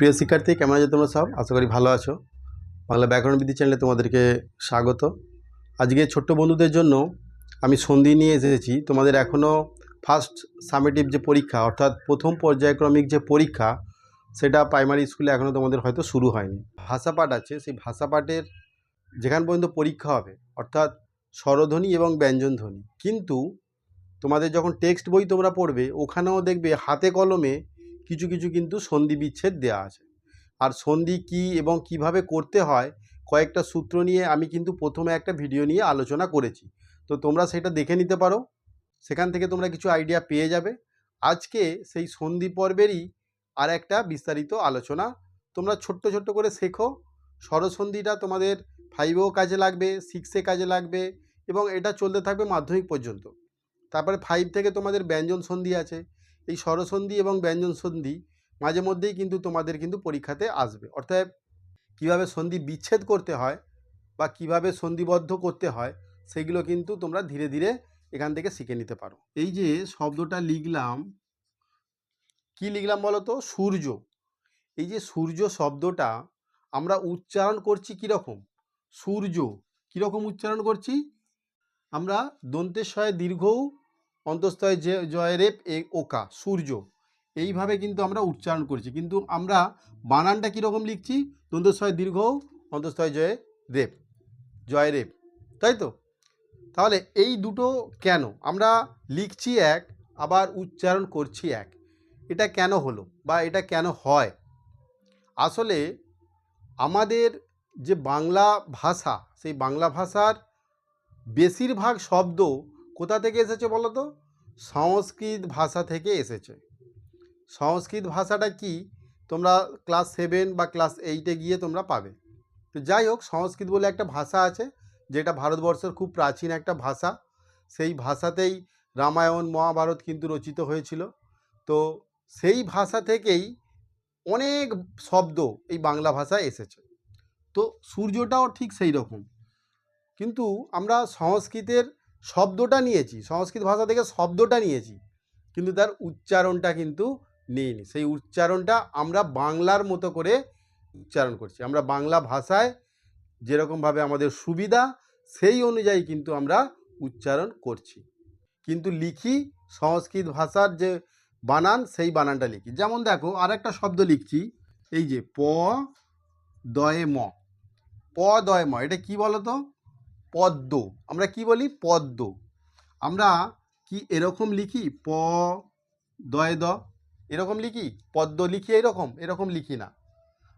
প্রিয় শিক্ষার্থী, কেমন আছো তোমরা সব? আশা করি ভালো আছো। বাংলা ব্যাকরণ বিদ্যা চ্যানেলে তোমাদেরকে স্বাগত। আজকে ছোট্ট বন্ধুদের জন্য আমি সন্ধি নিয়ে এসেছি। তোমাদের এখনও ফার্স্ট সামেটিভ যে পরীক্ষা, অর্থাৎ প্রথম পর্যায়ক্রমিক যে পরীক্ষা, সেটা প্রাইমারি স্কুলে এখনও তোমাদের হয়তো শুরু হয়নি। ভাষা পাঠ আছে, সেই ভাষা পাঠের যেখান পর্যন্ত পরীক্ষা হবে, অর্থাৎ স্বরধ্বনি এবং ব্যঞ্জনধ্বনি। কিন্তু তোমাদের যখন টেক্সট বই তোমরা পড়বে, ওখানেও দেখবে হাতে কলমে কিছু কিছু কিন্তু সন্ধি বিচ্ছেদ দেওয়া আছে। আর সন্ধি কি এবং কীভাবে করতে হয়, কয়েকটা সূত্র নিয়ে আমি কিন্তু প্রথমে একটা ভিডিও নিয়ে আলোচনা করেছি। তো তোমরা সেটা দেখে নিতে পারো। সেখান থেকে তোমরা কিছু আইডিয়া পেয়ে যাবে। আজকে সেই সন্ধি পর্বেরই আর একটা বিস্তারিত আলোচনা। তোমরা ছোট্ট ছোট্ট করে শেখো। স্বরসন্ধিটা তোমাদের ফাইভেও কাজে লাগবে সিক্সে কাজে লাগবে এবং এটা চলতে থাকবে মাধ্যমিক পর্যন্ত। তারপরে ফাইভ থেকে তোমাদের ব্যঞ্জন সন্ধি আছে। এই স্বরসন্ধি এবং ব্যঞ্জন সন্ধি মাঝে মধ্যেই কিন্তু তোমাদের কিন্তু পরীক্ষাতে আসবে। অর্থাৎ কীভাবে সন্ধি বিচ্ছেদ করতে হয় বা কীভাবে সন্ধিবদ্ধ করতে হয়, সেগুলো কিন্তু তোমরা ধীরে ধীরে এখান থেকে শিখে নিতে পারো। এই যে শব্দটা লিখলাম, কি লিখলাম বলো তো? সূর্য। এই যে সূর্য শব্দটা আমরা উচ্চারণ করছি কীরকম? সূর্য। কীরকম উচ্চারণ করছি? আমরা দন্তেশ্বয় দীর্ঘ অন্তস্তয় যে জয়রেপ এ ওকা, সূর্য। এইভাবে কিন্তু আমরা উচ্চারণ করছি। কিন্তু আমরা বানানটা কীরকম লিখছি? দন্তস্বয় দীর্ঘ অন্তস্তয় জয় রেপ জয় রেপ তাই তো? তাহলে এই দুটো কেন? আমরা লিখছি এক, আবার উচ্চারণ করছি এক। এটা কেন হলো বা এটা কেন হয়? আসলে আমাদের যে বাংলা ভাষা, সেই বাংলা ভাষার বেশিরভাগ শব্দ কোথা থেকে এসেছে বলো তো? সংস্কৃত ভাষা থেকে এসেছে। সংস্কৃত ভাষাটা কি? তোমরা ক্লাস সেভেন বা ক্লাস এইটে গিয়ে তোমরা পাবে। তো যাই হোক, সংস্কৃত বলে একটা ভাষা আছে, যেটা ভারতবর্ষের খুব প্রাচীন একটা ভাষা। সেই ভাষাতেই রামায়ণ, মহাভারত কিন্তু রচিত হয়েছিল। তো সেই ভাষা থেকেই অনেক শব্দ এই বাংলা ভাষায় এসেছে। তো সূর্যটাও ঠিক সেই রকম কিন্তু আমরা সংস্কৃতের শব্দটা নিয়েছি, সংস্কৃত ভাষা থেকে শব্দটা নিয়েছি, কিন্তু তার উচ্চারণটা কিন্তু নেইনি। সেই উচ্চারণটা আমরা বাংলার মতো করে উচ্চারণ করছি। আমরা বাংলা ভাষায় যেরকমভাবে আমাদের সুবিধা, সেই অনুযায়ী কিন্তু আমরা উচ্চারণ করছি। কিন্তু লিখি, সংস্কৃত ভাষার যে বানান, সেই বানানটা লিখি। যেমন দেখো আর একটা শব্দ লিখছি, এই যে প, দয়ে ম। প, দয়ে ম, এটা কি বলো তো পদ্ম। আমরা কি বলি? পদ্ম। আমরা কি এরকম লিখি? প দয় দ। এরকম লিখি? পদ্ম লিখি এরকম এরকম লিখি না।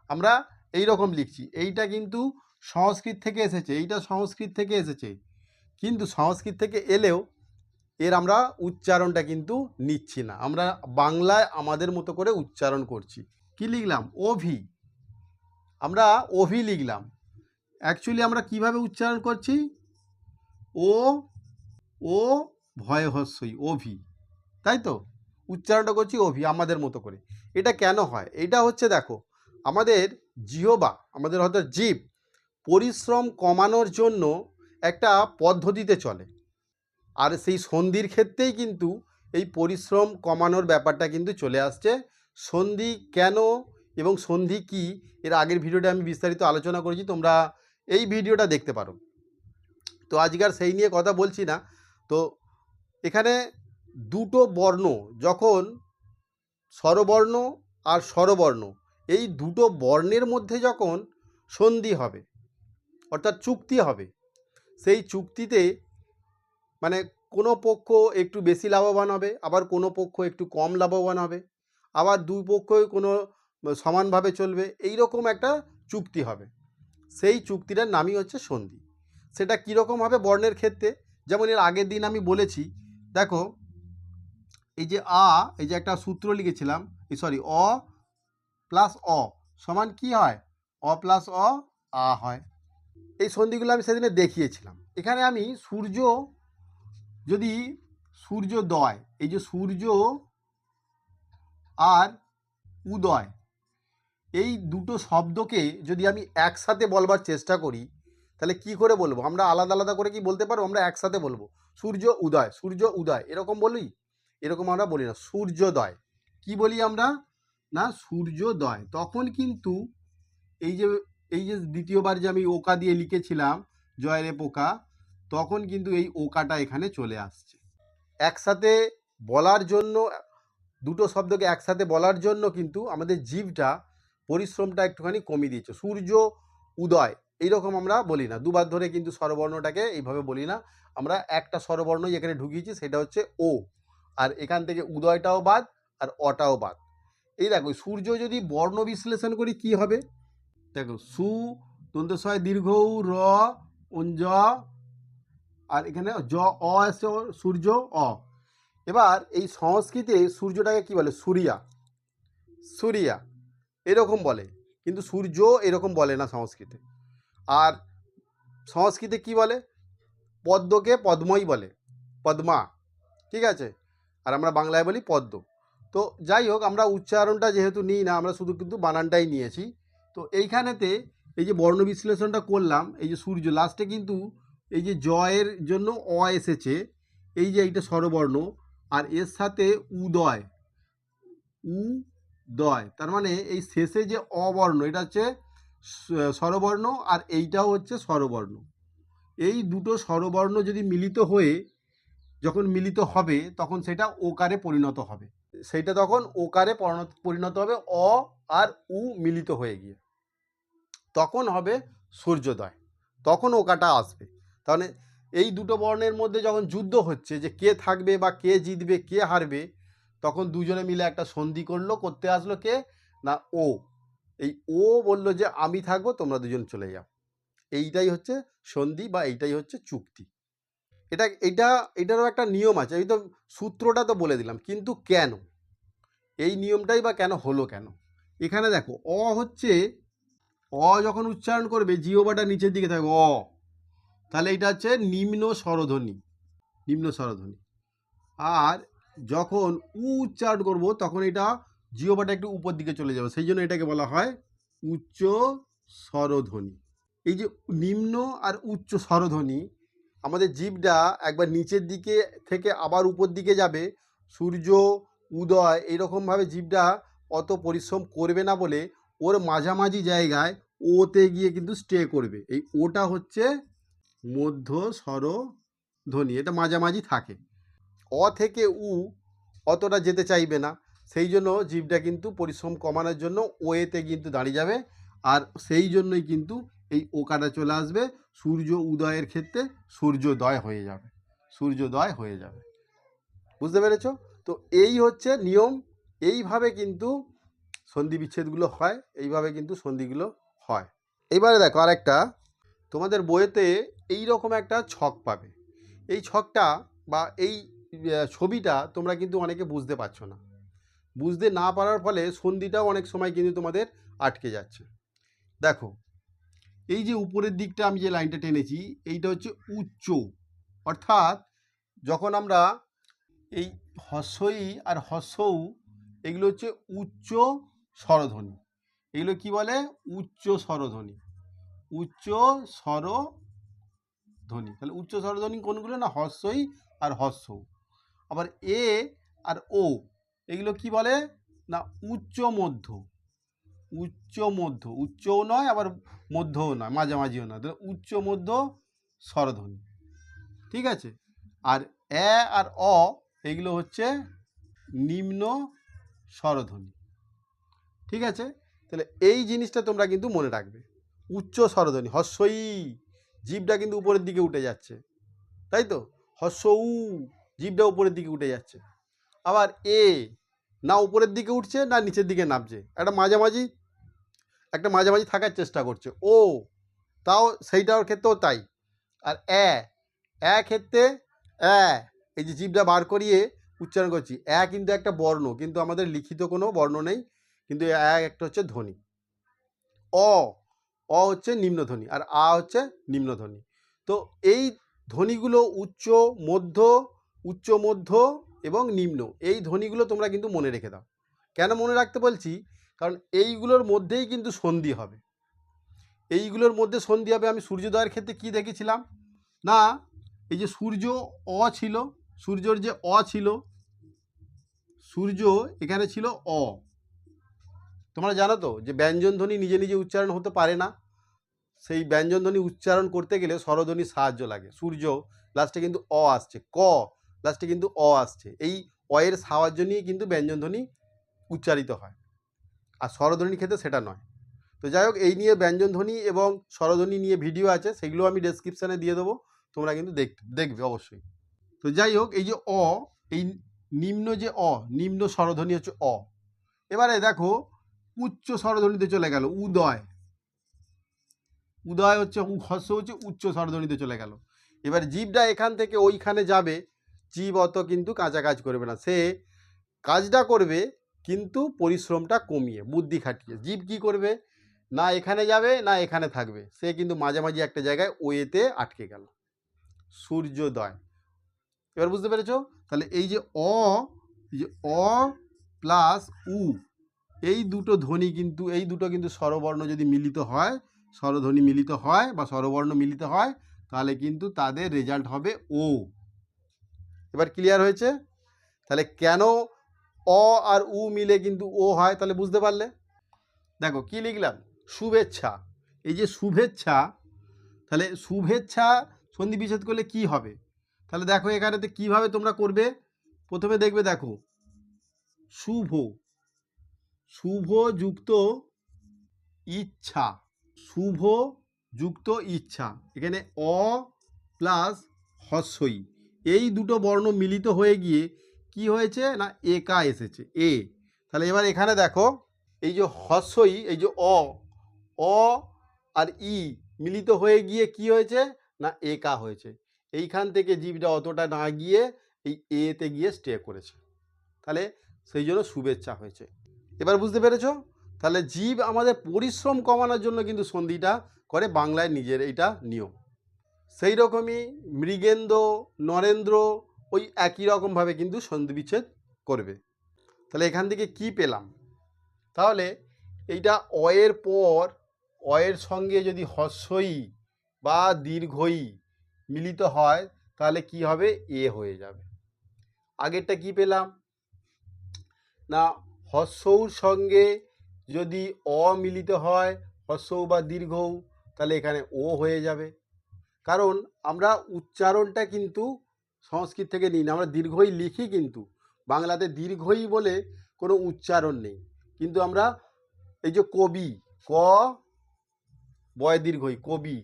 আমরা এই রকম লিখছি। এইটা কিন্তু সংস্কৃত থেকে এসেছে, এইটা সংস্কৃত থেকে এসেছে। কিন্তু সংস্কৃত থেকে এলেও এর আমরা উচ্চারণটা কিন্তু নিচ্ছি না। আমরা বাংলায় আমাদের মতো করে উচ্চারণ করছি। কি লিখলাম? অভি। আমরা অভি লিখলাম। অ্যাকচুয়ালি আমরা কীভাবে উচ্চারণ করছি? ও ও ভয় হস্যই অভি। তাই তো? উচ্চারণটা করছি অভি, আমাদের মতো করে। এটা কেন হয়? এটা হচ্ছে দেখো, আমাদের জিহবা, আমাদের হয়তো জীব, পরিশ্রম কমানোর জন্য একটা পদ্ধতিতে চলে। আর সেই সন্ধির ক্ষেত্রেই কিন্তু এই পরিশ্রম কমানোর ব্যাপারটা কিন্তু চলে আসছে। সন্ধি কেন এবং সন্ধি কি? এর আগের ভিডিওটা আমি বিস্তারিত আলোচনা করেছি, তোমরা এই ভিডিওটা দেখতে পারো। তো আজকাল সেই নিয়ে কথা বলছি না। তো এখানে দুটো বর্ণ, যখন স্বরবর্ণ আর স্বরবর্ণ, এই দুটো বর্ণের মধ্যে যখন সন্ধি হবে, অর্থাৎ চুক্তি হবে, সেই চুক্তিতে মানে কোনো পক্ষ একটু বেশি লাভবান হবে, আবার কোনো পক্ষ একটু কম লাভবান হবে, আবার দুই পক্ষই কোনো সমানভাবে চলবে এই রকম একটা চুক্তি হবে। সেই চুক্তিটার নামই হচ্ছে সন্ধি। সেটা কীরকম হবে বর্ণের ক্ষেত্রে? যেমন এর আগের দিন আমি বলেছি, দেখো, এই যে আ, এই যে একটা সূত্র লিখেছিলাম, এই সরি অ প্লাস অ সমান কি হয়? অ প্লাস অ, আ হয়। এই সন্ধিগুলো আমি সেদিনে দেখিয়েছিলাম। এখানে আমি সূর্য, যদি সূর্যোদয়, এই যে সূর্য আর উদয় এই দুটো শব্দকে যদি আমি একসাথে বলবার চেষ্টা করি, তাহলে কি করে বলব? আমরা আলাদা আলাদা করে কি বলতে পারব? আমরা একসাথে বলব। সূর্য উদয় সূর্য উদয়, এরকম বলি? এরকম আমরা বলি না। সূর্যোদয়। কি বলি আমরা? না, সূর্যোদয়। তখন কিন্তু এই যে এই যে দ্বিতীয়বার যে আমি ওকা দিয়ে লিখেছিলাম জয়রে পোকা, তখন কিন্তু এই ওকাটা এখানে চলে আসছে। একসাথে বলার জন্য, দুটো শব্দকে একসাথে বলার জন্য কিন্তু আমাদের জীবটা পরিশ্রমটা একটুখানি কমিয়ে দিয়েছে। সূর্য, উদয় এইরকম আমরা বলি না। দুবার ধরে কিন্তু স্বরবর্ণটাকে এইভাবে বলি না। আমরা একটা স্বরবর্ণই এখানে ঢুকিয়েছি, সেটা হচ্ছে ও। আর এখান থেকে উদয়টাও বাদ আর অটাও বাদ। এই দেখো, সূর্য যদি বর্ণ বিশ্লেষণ করি কি হবে? দেখো, সু, দন্তস্বয়, দীর্ঘ, র, অঞ্জ আর এখানে জ, অ আছে সূর্য, অ। এবার এই সংস্কৃতে সূর্যটাকে কি বলে? সূর্যা। সূর্যা। এরকম বলে। কিন্তু সূর্য এরকম বলে না সংস্কৃতে। আর সংস্কৃতে কি বলে? পদ্মকে পদ্মই বলে। পদ্মা। ঠিক আছে? আর আমরা বাংলায় বলি পদ্ম। তো যাই হোক, আমরা উচ্চারণটা যেহেতু নিই না, আমরা শুধু কিন্তু বানানটাই নিয়েছি। তো এইখানেতে এই যে বর্ণ বিশ্লেষণটা করলাম, এই যে সূর্য লাস্টে কিন্তু এই যে জয়ের জন্য অ এসেছে, এই যে এইটা স্বরবর্ণ, আর এর সাথে উদয়। উদয় তার মানে এই শেষে যে অবর্ণ, এটা হচ্ছে স্বরবর্ণ আর এইটাও হচ্ছে স্বরবর্ণ। এই দুটো স্বরবর্ণ যদি মিলিত হয়ে যখন মিলিত হবে, তখন সেটা ওকারে পরিণত হবে। সেইটা তখন ওকারে পরিণত পরিণত হবে অ আর উ মিলিত হয়ে গিয়ে। তখন হবে সূর্যোদয়। তখন ওকাটা আসবে। তাহলে এই দুটো বর্ণের মধ্যে যখন যুদ্ধ হচ্ছে যে কে থাকবে বা কে জিতবে, কে হারবে তখন দুজনে মিলে একটা সন্ধি করল, করতে আসলো কে? না, ও। এই ও বলল যে, আমি থাকব, তোমরা দুজন চলে যাও। এইটাই হচ্ছে সন্ধি বা এইটাই হচ্ছে চুক্তি। এটা এটা, এটারও একটা নিয়ম আছে। এই তো সূত্রটা তো বলে দিলাম, কিন্তু কেন? এই নিয়মটাই বা কেন হলো কেন? এখানে দেখো, অ হচ্ছে, অ যখন উচ্চারণ করবে জিওবাটা নিচের দিকে থাকবে, অ। তাহলে এটা হচ্ছে নিম্ন স্বরধ্বনি নিম্ন স্বরধ্বনি। আর যখন উচ্চারণ করব, তখন এটা জিওবাটা একটু উপর দিকে চলে যাবে। সেই জন্য এটাকে বলা হয় উচ্চ স্বরধ্বনি। এই যে নিম্ন আর উচ্চ স্বরধ্বনি, আমাদের জীবটা একবার নিচের দিকে থেকে আবার উপর দিকে যাবে, সূর্য, উদয় এইরকমভাবে জীবটা অত পরিশ্রম করবে না বলে ওর মাঝামাঝি জায়গায় ওতে গিয়ে কিন্তু স্টে করবে। এই ওটা হচ্ছে মধ্য স্বর ধ্বনি এটা মাঝামাঝি থাকে। অ থেকে উ অতটা যেতে চাইবে না। সেই জন্য জীবটা কিন্তু পরিশ্রম কমানোর জন্য ওয়েতে কিন্তু দাঁড়িয়ে যাবে আর সেই জন্যই কিন্তু এই ওকাটা চলে আসবে। সূর্য উদয়ের ক্ষেত্রে সূর্যোদয় হয়ে যাবে, সূর্যোদয় হয়ে যাবে। বুঝতে পেরেছ? তো এই হচ্ছে নিয়ম। এইভাবে কিন্তু সন্ধি বিচ্ছেদগুলো হয়, এইভাবে কিন্তু সন্ধিগুলো হয়। এইবারে দেখো আরেকটা, তোমাদের বইয়েতে এই রকম একটা ছক পাবে। এই ছকটা বা এই ছবিটা তোমরা কিন্তু অনেকে বুঝতে পারছ না। বুঝতে না পারার ফলে সন্ধিটাও অনেক সময় কিন্তু তোমাদের আটকে যাচ্ছে। দেখো, এই যে উপরের দিকটা আমি যে লাইনটা টেনেছি, এইটা হচ্ছে উচ্চ। অর্থাৎ যখন আমরা এই হস্যই আর হস্যৌ এগুলো হচ্ছে উচ্চ স্বরধ্বনি। এগুলো কি বলে? উচ্চ স্বরধ্বনি। উচ্চ স্বরধ্বনি। তাহলে উচ্চ স্বরধ্বনি কোনগুলো না? হস্যই আর হস্য আবার এ আর ও, এগুলো কি বলে? না, উচ্চ মধ্য উচ্চ মধ্য, উচ্চও নয়, আবার মধ্যও নয়, মাঝামাঝিও নয়। তাহলে উচ্চ মধ্য স্বরধ্বনি, ঠিক আছে? আর এ আর অ, এগুলো হচ্ছে নিম্ন স্বরধ্বনি, ঠিক আছে? তাহলে এই জিনিসটা তোমরা কিন্তু মনে রাখবে। উচ্চ স্বরধ্বনি, হস্যই, জীবটা কিন্তু উপরের দিকে উঠে যাচ্ছে, তাই তো? হস্য উ জীবটা উপরের দিকে উঠে যাচ্ছে। আবার এ না উপরের দিকে উঠছে, না নিচের দিকে নামছে। একটা মাঝামাঝি একটা মাঝামাঝি থাকার চেষ্টা করছে। ও তাও সেইটার ক্ষেত্রেও তাই। আর এ এ ক্ষেত্রে এ এই যে জীবটা বার করিয়ে উচ্চারণ করছি। এ কিন্তু একটা বর্ণ, কিন্তু আমাদের লিখিত কোনো বর্ণ নেই, কিন্তু এ একটা হচ্ছে ধ্বনি। অ অ হচ্ছে নিম্নধ্বনি, আর আ হচ্ছে নিম্নধ্বনি। তো এই ধ্বনিগুলো উচ্চ, মধ্য উচ্চ, মধ্য এবং নিম্ন। এই ধ্বনিগুলো তোমরা কিন্তু মনে রেখে দাও। কেন মনে রাখতে বলছি? কারণ এইগুলোর মধ্যেই কিন্তু সন্ধি হবে। এইগুলোর মধ্যে সন্ধি হবে। আমি সূর্যোদয়ের ক্ষেত্রে কি দেখেছিলাম? না, এই যে সূর্য অ ছিল, সূর্যর যে অ ছিল, সূর্য এখানে ছিল অ। তোমরা জানো তো যে ব্যঞ্জনধ্বনি নিজে নিজে উচ্চারণ হতে পারে না। সেই ব্যঞ্জনধ্বনি উচ্চারণ করতে গেলে স্বরধ্বনির সাহায্য লাগে। সূর্য লাস্টে কিন্তু অ আসছে। ক লাস্টে কিন্তু অ আসছে। এই অ এর সাহায্য নিয়ে কিন্তু ব্যঞ্জনধ্বনি উচ্চারিত হয়। আর স্বরধ্বনির ক্ষেত্রে সেটা নয়। তো যাই হোক, এই নিয়ে ব্যঞ্জনধ্বনি এবং স্বরধ্বনি নিয়ে ভিডিও আছে, সেগুলো আমি ডেসক্রিপশানে দিয়ে দেবো। তোমরা কিন্তু দেখ, দেখবে অবশ্যই। তো যাই হোক, এই যে অ, এই নিম্ন যে অ, নিম্ন স্বরধ্বনি হচ্ছে অ। এবারে দেখো, উচ্চ স্বরধ্বনিতে চলে গেল, উদয়। উদয় হচ্ছে হস্য হচ্ছে উচ্চ স্বরধ্বনিতে চলে গেল। এবার জীবটা এখান থেকে ওইখানে যাবে জীব অত কিন্তু কাঁচা কাজ করবে না। সে কাজটা করবে, কিন্তু পরিশ্রমটা কমিয়ে, বুদ্ধি খাটিয়ে। জীব কি করবে? না এখানে যাবে, না এখানে থাকবে। সে কিন্তু মাঝামাঝি একটা জায়গায় ওয়েতে আটকে গেল। সূর্যোদয়। এবার বুঝতে পেরেছ? তাহলে এই যে অ যে অ প্লাস উ, এই দুটো ধ্বনি কিন্তু, এই দুটো কিন্তু স্বরবর্ণ যদি মিলিত হয়, স্বরধ্বনি মিলিত হয় বা স্বরবর্ণ মিলিত হয়, তাহলে কিন্তু তাদের রেজাল্ট হবে ও। এবার ক্লিয়ার হয়েছে? তাহলে কেন অ আর উ মিলে কিন্তু ও হয়, তাহলে বুঝতে পারলে? দেখো, কি লিখলাম? শুভেচ্ছা। এই যে শুভেচ্ছা, তাহলে শুভেচ্ছা সন্ধি বিচ্ছেদ করলে কি হবে? তাহলে দেখো এখানেতে কীভাবে তোমরা করবে? প্রথমে দেখবে দেখো, শুভ। শুভ যুক্ত ইচ্ছা। শুভ যুক্ত ইচ্ছা। এখানে অ প্লাস হস্যই। এই দুটো বর্ণ মিলিত হয়ে গিয়ে কি হয়েছে? না একা এসেছে, এ। তাহলে এবার এখানে দেখো, এই যে হস্যই এই যে অ অ আর ই মিলিত হয়ে গিয়ে কি হয়েছে? না একা হয়েছে। এইখান থেকে জীবটা অতটা না গিয়ে এই এতে গিয়ে স্টে করেছে। তাহলে সেই জন্য শুভেচ্ছা হয়েছে। এবার বুঝতে পেরেছ? তাহলে জীব আমাদের পরিশ্রম কমানোর জন্য কিন্তু সন্ধিটা করে বাংলায় নিজের এইটা নিয়ম। সেই রকমই মৃগেন্দ্র, নরেন্দ্র, ওই একই রকমভাবে কিন্তু সন্ধি বিচ্ছেদ করবে। তাহলে এখান থেকে কি পেলাম? তাহলে এইটা অয়ের পর অয়ের সঙ্গে যদি হস্যই বা দীর্ঘই মিলিত হয়, তাহলে কি হবে? এ হয়ে যাবে। আগেরটা কি পেলাম? না হস্যৌর সঙ্গে যদি অ মিলিত হয় হস্যৌ বা দীর্ঘৌ তাহলে এখানে ও হয়ে যাবে। কারণ আমরা উচ্চারণটা কিন্তু সংস্কৃত থেকে নিই না, আমরা দীর্ঘই লিখি কিন্তু। বাংলাতে দীর্ঘই বলে কোনো উচ্চারণ নেই। কিন্তু আমরা এই যে কবি, ক বয় দীর্ঘই, কবি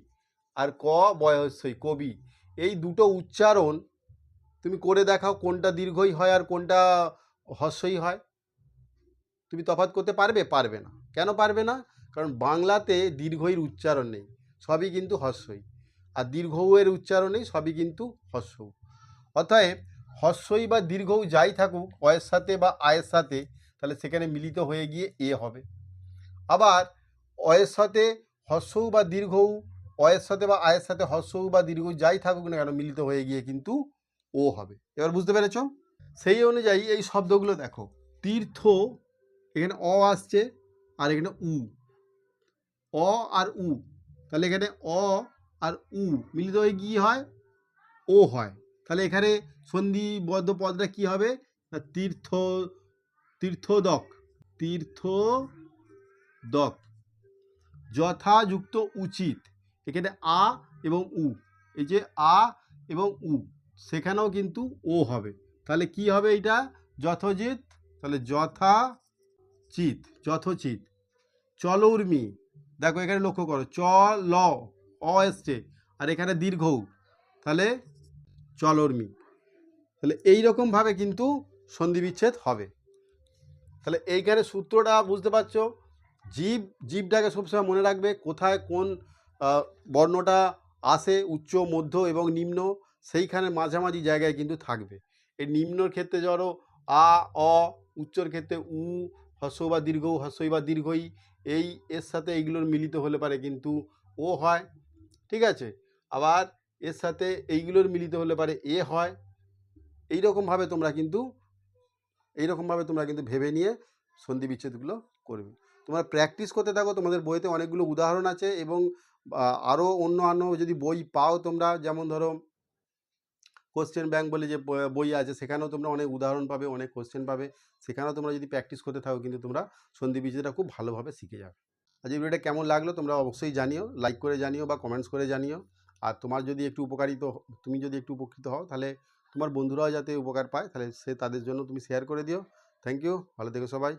আর ক বয়সই, কবি, এই দুটো উচ্চারণ তুমি করে দেখাও কোনটা দীর্ঘই হয় আর কোনটা হস্যই হয়। তুমি তফাৎ করতে পারবে? পারবে না। কেন পারবে না? কারণ বাংলাতে দীর্ঘইর উচ্চারণ নেই, সবই কিন্তু হস্যই। আর দীর্ঘৌয়ের এর নেই সবই কিন্তু হস্য। অতএব হস্যই বা দীর্ঘৌ যাই থাকুক, অয়ের সাথে বা আয়ের সাথে, তাহলে সেখানে মিলিত হয়ে গিয়ে এ হবে। আবার অয়ের সাথে হস্যৌ বা দীর্ঘৌ, অয়ের সাথে বা আয়ের সাথে হস্যৌ বা দীর্ঘ যাই থাকুক না কেন, মিলিত হয়ে গিয়ে কিন্তু ও হবে। এবার বুঝতে পেরেছ? সেই অনুযায়ী এই শব্দগুলো দেখো। তীর্থ, এখানে অ আসছে আর এখানে উ। অ আর উ, তাহলে এখানে অ আর উ মিলিত হয়ে কী হয়, ও হয়। তাহলে এখানে সন্ধিবদ্ধ পদটা কি হবে? তীর্থ, তীর্থদক তীর্থদক। যথাযুক্ত উচিত। এখানে আ এবং উ। এই যে আ এবং উ, সেখানেও কিন্তু ও হবে। তাহলে কি হবে এটা যথোচিত। তাহলে যথা চিত যথোচিত। চলৌর্মি। দেখো এখানে লক্ষ্য করো। চ ল অ আর এখানে দীর্ঘ তাহলে চলর্মি তাহলে এই রকমভাবে কিন্তু সন্ধি বিচ্ছেদ হবে। তাহলে এইখানে সূত্রটা বুঝতে পারছ? জীব, জীবটাকে সবসময় মনে রাখবে কোথায় কোন বর্ণটা আসে, উচ্চ, মধ্য এবং নিম্ন, সেইখানে মাঝামাঝি জায়গায় কিন্তু থাকবে। এই নিম্নর ক্ষেত্রে ধরো আ, অ, উচ্চর ক্ষেত্রে উ হস্য বা দীর্ঘ হস্যই বা দীর্ঘই, এই, এর সাথে এইগুলোর মিলিত হলে পারে কিন্তু ও হয়। ঠিক আছে? আবার এর সাথে এইগুলোর মিলিত হলে পারে এ হয়। এই রকমভাবে তোমরা কিন্তু এই রকমভাবে তোমরা কিন্তু ভেবে নিয়ে সন্ধি বিচ্ছেদগুলো করবে। তোমরা প্র্যাকটিস করতে থাকো। তোমাদের বইতে অনেকগুলো উদাহরণ আছে এবং আরও অন্য অন্য যদি বই পাও তোমরা, যেমন ধরো কোশ্চেন ব্যাংক বলে যে বই আছে, সেখানেও তোমরা অনেক উদাহরণ পাবে, অনেক কোশ্চেন পাবে। সেখানেও তোমরা যদি প্র্যাকটিস করতে থাকো, কিন্তু তোমরা সন্ধি বিচ্ছেদটা খুব ভালোভাবে শিখে যাবে। আজ এই ভিডিওটা কেমন লাগল তোমরা অবশ্যই জানিও লাইক করে জানিও বা কমেন্টস করে জানিও। আর তোমার যদি একটু উপকারিত তুমি যদি একটু উপকৃত হও, তাহলে তোমার বন্ধুরাও যাতে উপকার পায়, তাহলে সে তাদের জন্য তুমি শেয়ার করে দিও। থ্যাংক ইউ ভালো থেকো সবাই।